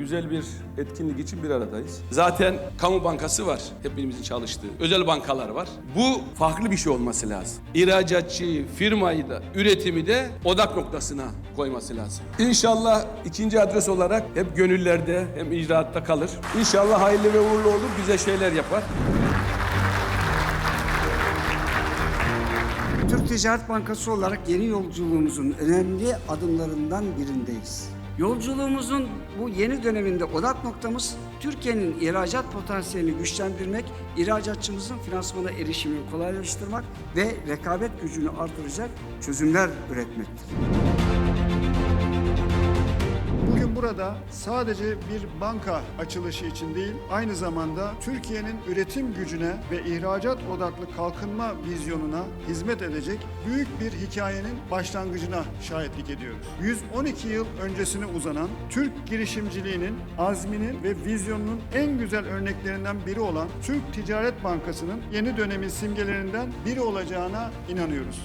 güzel bir etkinlik için bir aradayız. Zaten kamu bankası var. Hepimizin çalıştığı. Özel bankalar var. Bu farklı bir şey olması lazım. İhracatçıyı, firmayı da, üretimi de odak noktasına koyması lazım. İnşallah ikinci adres olarak hep gönüllerde hem icraatta kalır. İnşallah hayırlı ve uğurlu olur, güzel şeyler yapar. Türk Ticaret Bankası olarak yeni yolculuğumuzun önemli adımlarından birindeyiz. Yolculuğumuzun bu yeni döneminde odak noktamız Türkiye'nin ihracat potansiyelini güçlendirmek, ihracatçımızın finansmana erişimini kolaylaştırmak ve rekabet gücünü artıracak çözümler üretmektir. Burada sadece bir banka açılışı için değil, aynı zamanda Türkiye'nin üretim gücüne ve ihracat odaklı kalkınma vizyonuna hizmet edecek büyük bir hikayenin başlangıcına şahitlik ediyoruz. 112 yıl öncesine uzanan Türk girişimciliğinin, azminin ve vizyonunun en güzel örneklerinden biri olan Türk Ticaret Bankası'nın yeni dönemin simgelerinden biri olacağına inanıyoruz.